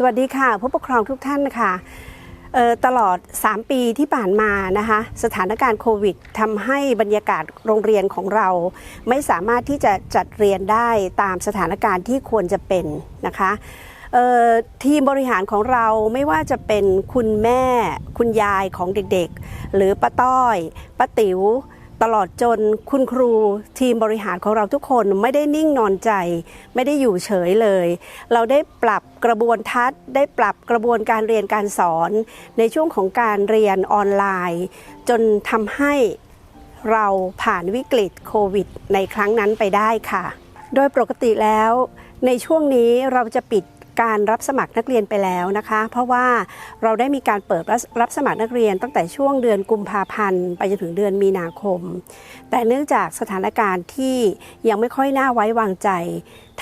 สวัสดีค่ะผู้ปกครองทุกท่านค่ะเอ่อตลอด 3 ปีที่ผ่านมานะคะสถานการณ์โควิดทำให้บรรยากาศโรงเรียนของเรา ไม่สามารถที่จะจัดเรียนได้ตามสถานการณ์ที่ควรจะเป็นนะคะทีมบริหารของเราไม่ว่าจะเป็นคุณแม่ คุณยายของเด็กๆ หรือป้าต้อยป้าติ๋ว ตลอดจนคุณครูทีมบริหารของเราทุกคนไม่ได้นิ่งนอนใจ ไม่ได้อยู่เฉยเลย เราได้ปรับกระบวนทัศน์ ได้ปรับกระบวนการเรียนการสอน ในช่วงของการเรียนออนไลน์ จนทำให้เราผ่านวิกฤตโควิด ในครั้งนั้นไปได้ค่ะ โดยปกติแล้ว ในช่วงนี้เราจะปิด การรับสมัครนักเรียนไปแล้วนะคะ เพราะว่าเราได้มีการเปิดรับรบสมัครนักเรียนตั้งแต่ช่วงเดือนกุมภาพันธ์ไปจนถึงเดือนมีนาคม แต่เนื่องจากสถานการณ์ที่ยังไม่ค่อยน่าไว้วางใจ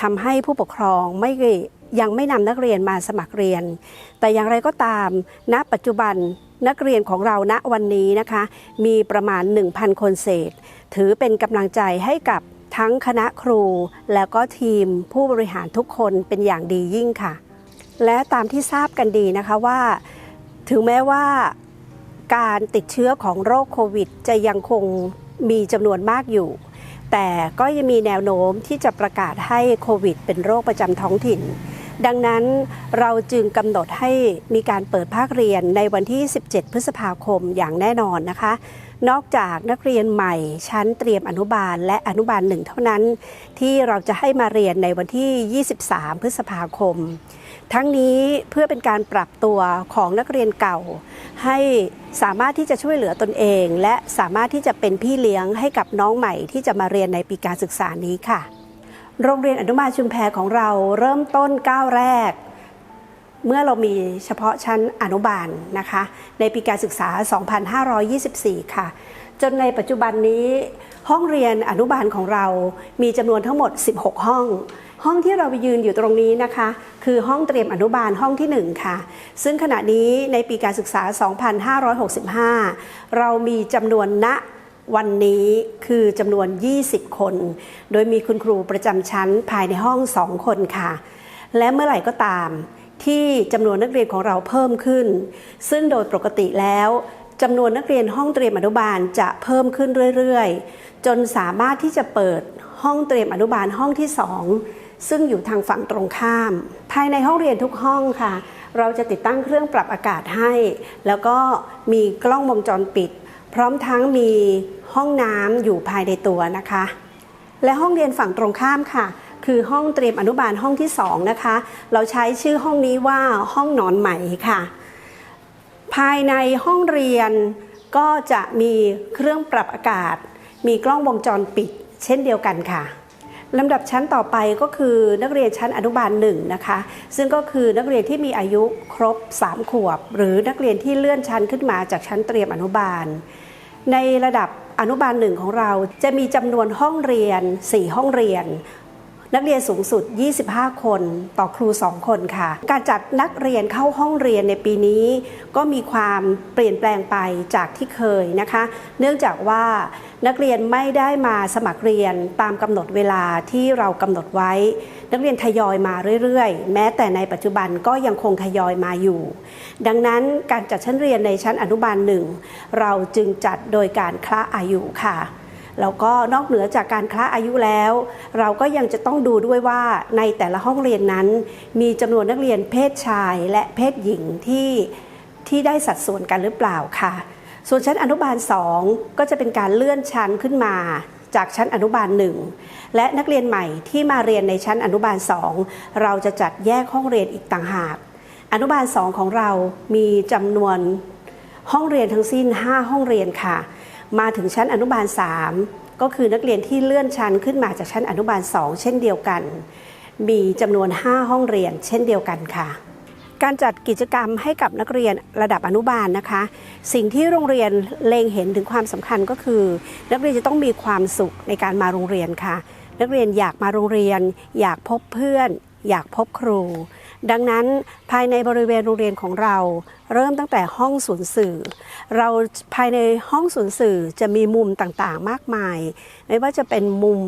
ทำให้ผู้ปกครองไม่ยังไม่นำนักเรียนมาสมัครเรียน แต่อย่างไรก็ตาม ณ ปัจจุบันนักเรียนของเราณวันนี้นะคะ มีประมาณ 1,000 คนเศษ ถือเป็นกำลังใจให้กับ ทั้งคณะครูแล้วก็ทีมผู้บริหารทุกคนเป็นอย่างดียิ่งค่ะ และตามที่ทราบกันดีนะคะว่า ถึงแม้ว่าการติดเชื้อของโรคโควิด จะยังคงมีจำนวนมากอยู่ แต่ก็ยังมีแนวโน้มที่จะประกาศให้โควิด เป็นโรคประจำท้องถิ่น ดังนั้นเราจึงกำหนดให้มีการเปิดภาคเรียนในวันที่ 17 พฤษภาคมอย่างแน่นอนนะคะ นอกจากนักเรียนใหม่ชั้นเตรียมอนุบาลและอนุบาลหนึ่งเท่านั้น ที่เราจะให้มาเรียนในวันที่ 23 พฤษภาคม ทั้งนี้เพื่อเป็นการปรับตัวของนักเรียนเก่า ให้สามารถที่จะช่วยเหลือตนเอง และสามารถที่จะเป็นพี่เลี้ยงให้กับน้องใหม่ที่จะมาเรียนในปีการศึกษานี้ค่ะ โรงเรียนอนุบาลชุมแพของเราเริ่มต้นก้าวแรก เมื่อเรามีเฉพาะชั้นอนุบาลนะคะ ในปีการศึกษา 2524 ค่ะ จนในปัจจุบันนี้ห้องเรียนอนุบาลของเรามีจำนวนทั้งหมด 16 ห้อง ห้องที่เราไปยืนอยู่ตรงนี้นะคะ คือห้องเตรียมอนุบาลห้องที่ 1 ค่ะ ซึ่งขณะนี้ในปีการศึกษา 2565 เรามีจำนวนณวันนี้คือจำนวน 20 คน โดยมีคุณครูประจำชั้นภายในห้อง 2 คนค่ะ และเมื่อไหร่ก็ตาม ที่จำนวนนักเรียนของเราเพิ่มขึ้น ซึ่งโดยปกติแล้วจำนวนนักเรียนห้องเตรียมอนุบาลจะเพิ่มขึ้นเรื่อยๆ จนสามารถที่จะเปิดห้องเตรียมอนุบาลห้องที่2ซึ่งอยู่ทางฝั่งตรงข้าม ภายในห้องเรียนทุกห้องค่ะ เราจะติดตั้งเครื่องปรับอากาศให้ แล้วก็มีกล้องวงจรปิด พร้อมทั้งมีห้องน้ำอยู่ภายในตัวนะคะ และห้องเรียนฝั่งตรงข้ามค่ะ คือห้องเตรียมอนุบาลห้องที่ 2 นะคะ เราใช้ชื่อห้องนี้ว่าห้องนอนไหม่ค่ะ ภายในห้องเรียนก็จะมีเครื่องปรับอากาศ มีกล้องวงจรปิด เช่นเดียวกันค่ะลำดับชั้นต่อไปก็คือนักเรียนชั้นอนุบาลหนึ่งนะคะ ซึ่งก็คือนักเรียนที่มีอายุครบ 3 ขวบ หรือนักเรียนที่เลื่อนชั้นขึ้นมาจากชั้นเตรียมอนุบาล ในระดับอนุบาลหนึ่งของเราจะมีจำนวนห้องเรียน 4 ห้องเรียน นักเรียนสูงสุด 25 คนต่อครู 2 คนค่ะ การจัดนักเรียนเข้าห้องเรียนในปีนี้ ก็มีความเปลี่ยนแปลงไปจากที่เคยนะคะ เนื่องจากว่านักเรียนไม่ได้มาสมัครเรียนตามกำหนดเวลาที่เรากำหนดไว้ นักเรียนทยอยมาเรื่อยๆ แม้แต่ในปัจจุบันก็ยังคงทยอยมาอยู่ ดังนั้นการจัดชั้นเรียนในชั้นอนุบาลหนึ่งเราจึงจัดโดยการคละอายุค่ะ แล้วก็นอกเหนือจากการคละอายุแล้ว เราก็ยังจะต้องดูด้วยว่าในแต่ละห้องเรียนนั้น มีจำนวนนักเรียนเพศชายและเพศหญิงที่ที่ได้สัดส่วนกันหรือเปล่าค่ะ ส่วนชั้นอนุบาล 2 ก็จะเป็นการเลื่อนชั้นขึ้นมาจากชั้นอนุบาล 1 และนักเรียนใหม่ที่มาเรียนในชั้นอนุบาล 2 เราจะจัดแยกห้องเรียนอีกต่างหาก อนุบาล 2 ของเรามีจำนวนห้องเรียนทั้งสิ้น 5 ห้องเรียนค่ะ มาถึงชั้นอนุบาล 3 ก็คือนักเรียนที่เลื่อนชั้นขึ้นมาจากชั้นอนุบาล 2 เช่นเดียวกัน มีจำนวน 5 ห้องเรียนเช่นเดียวกันค่ะ การจัดกิจกรรมให้กับนักเรียนระดับอนุบาลนะคะ สิ่งที่โรงเรียนเล็งเห็นถึงความสำคัญก็คือ นักเรียนจะต้องมีความสุขในการมาโรงเรียนค่ะ นักเรียนอยากมาโรงเรียน อยากพบเพื่อน อยากพบครู ดังนั้นภายในบริเวณโรงเรียนของเรา เริ่มตั้งแต่ห้องศูนย์สื่อ เราภายในห้องศูนย์สื่อจะมีมุมต่างๆ มากมาย ไม่ว่าจะเป็นมุม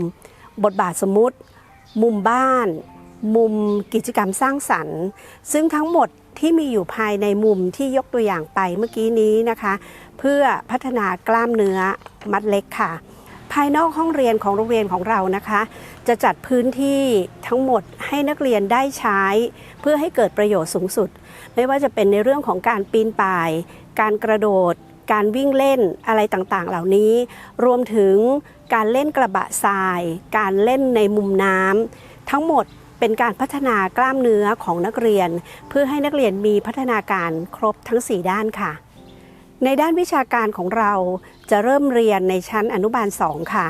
บทบาทสมมติ มุมบ้าน มุมกิจกรรมสร้างสรรค์ ซึ่งทั้งหมดที่มีอยู่ภายในมุมที่ยกตัวอย่างไปเมื่อกี้นี้นะคะ เพื่อพัฒนากล้ามเนื้อมัดเล็กค่ะ ภายนอกห้องเรียนของโรงเรียนของเรานะคะ จะจัดพื้นที่ทั้งหมดให้นักเรียนได้ใช้ เพื่อให้เกิดประโยชน์สูงสุด ไม่ว่าจะเป็นในเรื่องของการปีนป่าย การกระโดด การวิ่งเล่นอะไรต่างๆ เหล่านี้ รวมถึงการเล่นกระบะทราย การเล่นในมุมน้ำทั้งหมดเป็นการพัฒนากล้ามเนื้อของนักเรียน เพื่อให้นักเรียนมีพัฒนาการครบทั้ง 4 ด้านค่ะ ในด้านวิชาการของเราจะเริ่มเรียนในชั้นอนุบาล 2 ค่ะ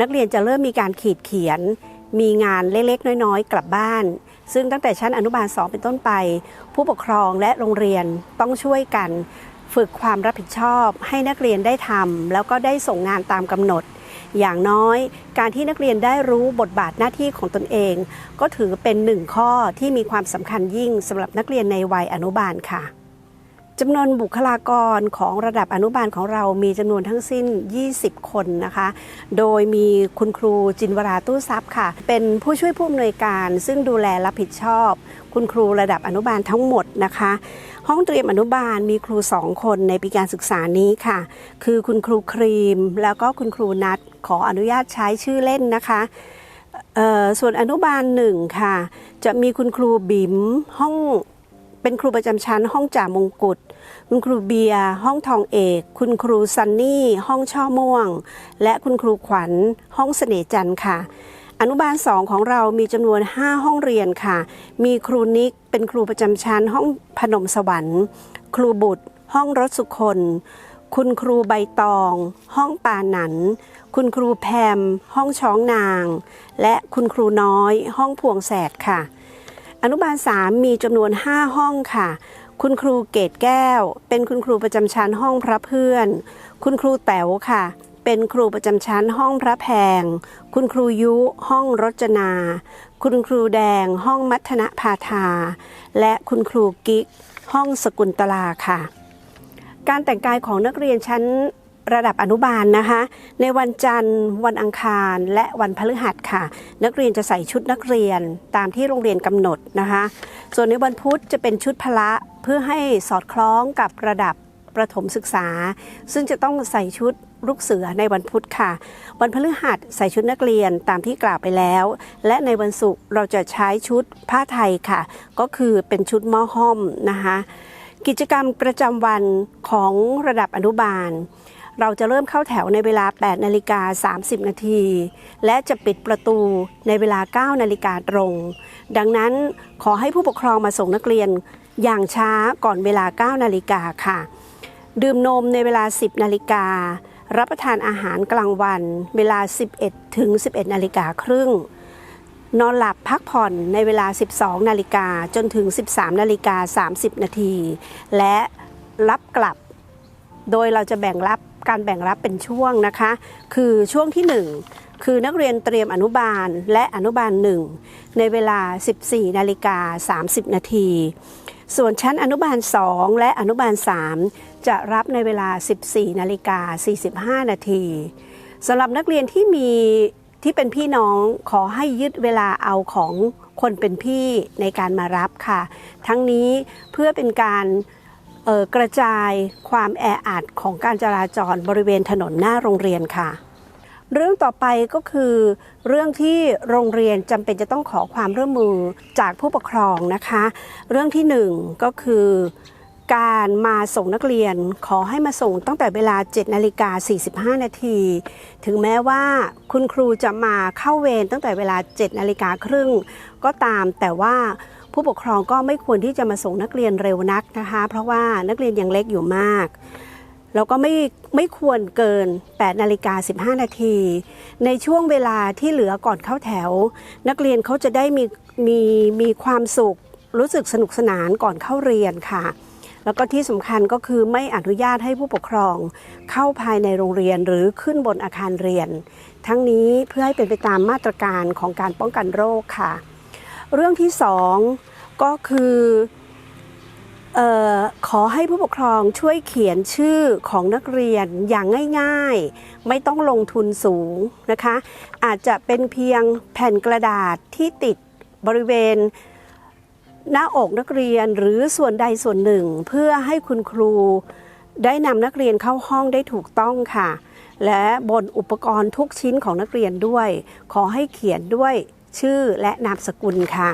นักเรียนจะเริ่มมีการขีดเขียน มีงานเล็กๆ น้อยๆ กลับบ้าน ซึ่งตั้งแต่ชั้นอนุบาล 2 เป็นต้นไป ผู้ปกครองและโรงเรียนต้องช่วยกัน ฝึกความรับผิดชอบ ให้นักเรียนได้ทำแล้วก็ได้ส่งงานตามกำหนด อย่างน้อยการที่นักเรียนได้รู้บทบาทหน้าที่ของตนเอง ก็ถือเป็นหนึ่งข้อที่มีความสำคัญยิ่งสำหรับนักเรียนในวัยอนุบาลค่ะ จำนวนบุคลากรของระดับอนุบาลของเรามีจำนวนทั้งสิ้น 20 คนนะคะ โดยมีคุณครูจินวราตู้ทรัพย์ค่ะ เป็นผู้ช่วยผู้อำนวยการซึ่งดูแลรับผิดชอบ คุณครูระดับอนุบาลทั้งหมดนะคะ ห้องเตรียมอนุบาลมีครูสองคนในปีการศึกษานี้ค่ะ คือคุณครูครีม แล้วก็คุณครูนัดขออนุญาตใช้ชื่อเล่นนะคะส่วนอนุบาลหนึ่งค่ะ จะมีคุณครูบิ๋มห้อง เป็นครูประจำชั้นห้องจ่ามงกุฎคุณครูเบียร์ห้องทองเอก คุณครูซันนี่ ห้องช่อม่วง และคุณครูขวัญ ห้องเสน่จันทร์ค่ะ อนุบาลสองของเรามีจำนวน 5 ห้องเรียนค่ะ มีครูนิกเป็นครูประจำชั้นห้องพนมสวรรค์ ครูบุตร ห้องรถสุคนคุณครูใบตอง ห้องปาหนัน คุณครูแพม ห้องช้องนาง และคุณครูน้อย ห้องพวงแสดค่ะ อนุบาล 3 มีจำนวน 5 ห้องค่ะ คุณครูเกตแก้ว เป็นคุณครูประจำชั้นห้องพระเพื่อน คุณครูแต๋วค่ะ เป็นครูประจำชั้นห้องพระแพง คุณครูยุห้องรจนา คุณครูแดงห้องมัทนพาทาและคุณครูกิ๊ก ห้องสกุลตลาค่ะ การแต่งกายของนักเรียนชั้น ระดับอนุบาลนะคะ ในวันจันทร์ วันอังคาร และวันพฤหัสค่ะ นักเรียนจะใส่ชุดนักเรียนตามที่โรงเรียนกำหนดนะคะ ส่วนในวันพุธจะเป็นชุดพละเพื่อให้สอดคล้องกับระดับประถมศึกษา ซึ่งจะต้องใส่ชุดลูกเสือในวันพุธค่ะ วันพฤหัสใส่ชุดนักเรียนตามที่กล่าวไปแล้ว และในวันศุกร์เราจะใช้ชุดผ้าไทยค่ะ ก็คือเป็นชุดหม้อห้อมนะคะ กิจกรรมประจำวันของระดับอนุบาล เราจะเริ่มเข้าแถวในเวลา 8 นาฬิกา 30 นาที และจะปิดประตูในเวลา 9 นาฬิกาตรง ดังนั้นขอให้ผู้ปกครองมาส่งนักเรียนอย่างช้าก่อนเวลา 9 นาฬิกาค่ะ ดื่มนมในเวลา 10 นาฬิกา รับประทานอาหารกลางวัน เวลา 11 ถึง 11 นาฬิกาครึ่ง นอนหลับพักผ่อนในเวลา 12 นาฬิกาจนถึง 13 นาฬิกา 30 นาที และรับกลับ โดยเราจะแบ่งรับ การแบ่งรับเป็นช่วงนะคะ คือช่วงที่ 1 คือนักเรียนเตรียมอนุบาลและอนุบาล1ในเวลา 14นาฬิกา30 นาที ส่วนชั้นอนุบาล 2 และอนุบาล 3 จะรับในเวลา 14นาฬิกา45 นาทีสำหรับนักเรียนที่มีที่เป็นพี่น้องขอให้ยึดเวลาเอาของคนเป็นพี่ในการมารับค่ะ ทั้งนี้เพื่อเป็นการ กระจายความแออัดของการจราจรบริเวณถนนหน้าโรงเรียนค่ะ เรื่องต่อไปก็คือ เรื่องที่โรงเรียนจำเป็นจะต้องขอความร่วมมือจากผู้ปกครองนะคะ เรื่องที่หนึ่งก็คือการมาส่งนักเรียนขอให้มาส่งตั้งแต่เวลา 7นาฬิกา45 นาที ถึงแม้ว่าคุณครูจะมาเข้าเวรตั้งแต่เวลา 7นาฬิกาครึ่งก็ตามแต่ว่า ผู้ปกครองก็ไม่ควรที่จะมาส่งนักเรียนเร็วนักนะคะ เพราะว่านักเรียนยังเล็กอยู่มากแล้วก็ไม่ไม่ควรเกิน 8 นาฬิกา 15 นาที ในช่วงเวลาที่เหลือก่อนเข้าแถว นักเรียนเขาจะได้มีมีมีความสุข รู้สึกสนุกสนานก่อนเข้าเรียนค่ะ แล้วก็ที่สำคัญก็คือไม่อนุญาตให้ผู้ปกครอง เข้าภายในโรงเรียนหรือขึ้นบนอาคารเรียน ทั้งนี้เพื่อให้เป็นไปตามมาตรการของการป้องกันโรคค่ะ เรื่องที่สองก็คือออขอให้ผู้ปกครองช่วยเขียนชื่อของนักเรียนอย่างง่ายๆ ไม่ต้องลงทุนสูงนะคะ อาจจะเป็นเพียงแผ่นกระดาษที่ติดบริเวณหน้าอกนักเรียนหรือส่วนใดส่วนหนึ่ง เพื่อให้คุณครูได้นำนักเรียนเข้าห้องได้ถูกต้องค่ะ และบนอุปกรณ์ทุกชิ้นของนักเรียนด้วย ขอให้เขียนด้วย ชื่อและนามสกุลค่ะ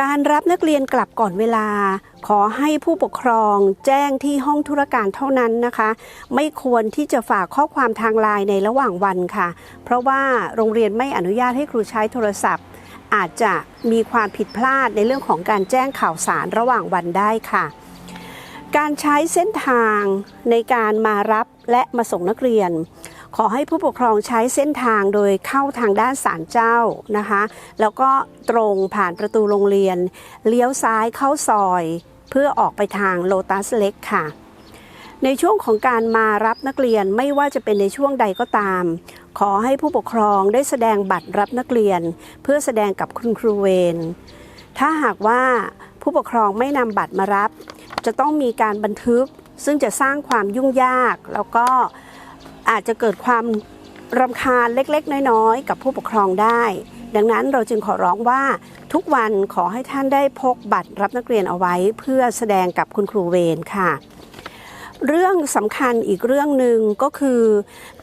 การรับนักเรียนกลับก่อนเวลา ขอให้ผู้ปกครองแจ้งที่ห้องธุรการเท่านั้นนะคะ ไม่ควรที่จะฝากข้อความทางไลน์ในระหว่างวันค่ะ เพราะว่าโรงเรียนไม่อนุญาตให้ครูใช้โทรศัพท์ อาจจะมีความผิดพลาดในเรื่องของการแจ้งข่าวสารระหว่างวันได้ค่ะการใช้เส้นทางในการมารับและมาส่งนักเรียน ขอให้ผู้ปกครองใช้เส้นทางโดยเข้าทางด้านศาลเจ้านะคะ แล้วก็ตรงผ่านประตูโรงเรียน เลี้ยวซ้ายเข้าซอย เพื่อออกไปทางโลตัสเล็กค่ะ ในช่วงของการมารับนักเรียนไม่ว่าจะเป็นในช่วงใดก็ตาม ขอให้ผู้ปกครองได้แสดงบัตรรับนักเรียน เพื่อแสดงกับคุณครูเวรถ้าหากว่าผู้ปกครองไม่นำบัตรมารับ จะต้องมีการบันทึกซึ่งจะสร้างความยุ่งยากแล้วก็ อาจจะเกิดความรำคาญเล็กๆ น้อยๆ กับผู้ปกครองได้ ดังนั้นเราจึงขอร้องว่าทุกวันขอให้ท่านได้พกบัตรรับนักเรียนเอาไว้ เพื่อแสดงกับคุณครูเวรค่ะ เรื่องสำคัญอีกเรื่องหนึ่งก็คือ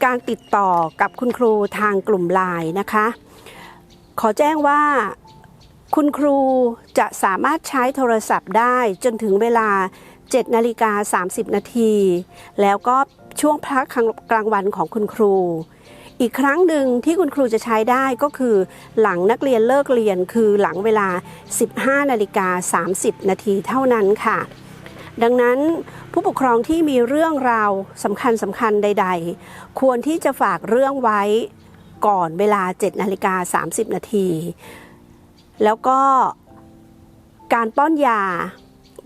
การติดต่อกับคุณครูทางกลุ่มไลน์นะคะ ขอแจ้งว่าคุณครูจะสามารถใช้โทรศัพท์ได้จนถึงเวลา7นาฬิกา30 นาที แล้วก็ ช่วงพักกลางวันของคุณครู อีกครั้งหนึ่งที่คุณครูจะใช้ได้ก็คือ หลังนักเรียนเลิกเรียนคือหลังเวลา 15นาฬิกา30 นาทีเท่านั้นค่ะ ดังนั้นผู้ปกครองที่มีเรื่องราวสำคัญสำคัญใด ๆ ควรที่จะฝากเรื่องไว้ก่อนเวลา7นาฬิกา30 นาที แล้วก็การป้อนยา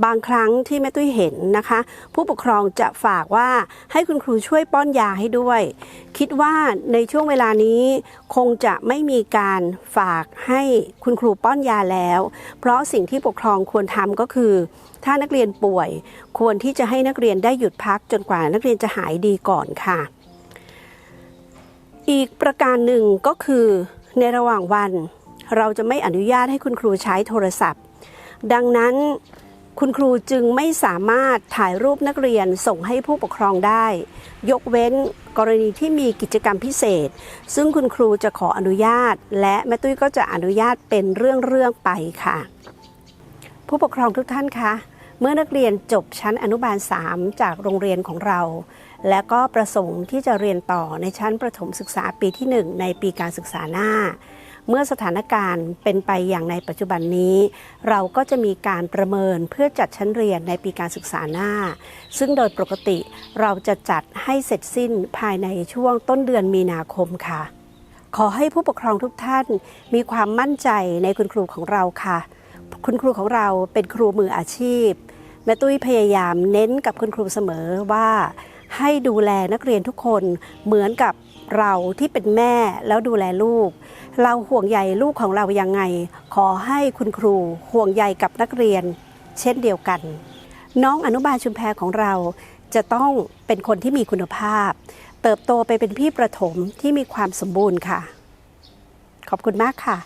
บางครั้งที่แม่ตุ้ยเห็นนะคะ ผู้ปกครองจะฝากว่าให้คุณครูช่วยป้อนยาให้ด้วย คิดว่าในช่วงเวลานี้คงจะไม่มีการฝากให้คุณครูป้อนยาแล้ว เพราะสิ่งที่ปกครองควรทำก็คือ ถ้านักเรียนป่วย ควรที่จะให้นักเรียนได้หยุดพักจนกว่านักเรียนจะหายดีก่อนค่ะ อีกประการหนึ่งก็คือในระหว่างวัน เราจะไม่อนุญาตให้คุณครูใช้โทรศัพท์ ดังนั้น คุณครูจึงไม่สามารถถ่ายรูปนักเรียนส่งให้ผู้ปกครองได้ ยกเว้นกรณีที่มีกิจกรรมพิเศษ ซึ่งคุณครูจะขออนุญาต และแม่ตุ้ยก็จะอนุญาตเป็นเรื่องๆไปค่ะ ผู้ปกครองทุกท่านคะเมื่อนักเรียนจบชั้นอนุบาล 3 จากโรงเรียนของเรา และก็ประสงค์ที่จะเรียนต่อในชั้นประถมศึกษาปีที่ 1 ในปีการศึกษาหน้า เมื่อสถานการณ์เป็นไปอย่างในปัจจุบันนี้ เราก็จะมีการประเมินเพื่อจัดชั้นเรียนในปีการศึกษาหน้า ซึ่งโดยปกติเราจะจัดให้เสร็จสิ้นภายในช่วงต้นเดือนมีนาคมค่ะ ขอให้ผู้ปกครองทุกท่านมีความมั่นใจในคุณครูของเราค่ะ คุณครูของเราเป็นครูมืออาชีพแม่ตุ้ยพยายามเน้นกับคุณครูเสมอว่าให้ดูแลนักเรียนทุกคนเหมือนกับ เราที่เป็นแม่แล้วดูแลลูก เราห่วงใยลูกของเรายังไง ขอให้คุณครูห่วงใยกับนักเรียน เช่นเดียวกัน น้องอนุบาลชุมแพของเราจะต้องเป็นคนที่มีคุณภาพ เติบโตไปเป็นพี่ประถมที่มีความสมบูรณ์ค่ะ ขอบคุณมากค่ะ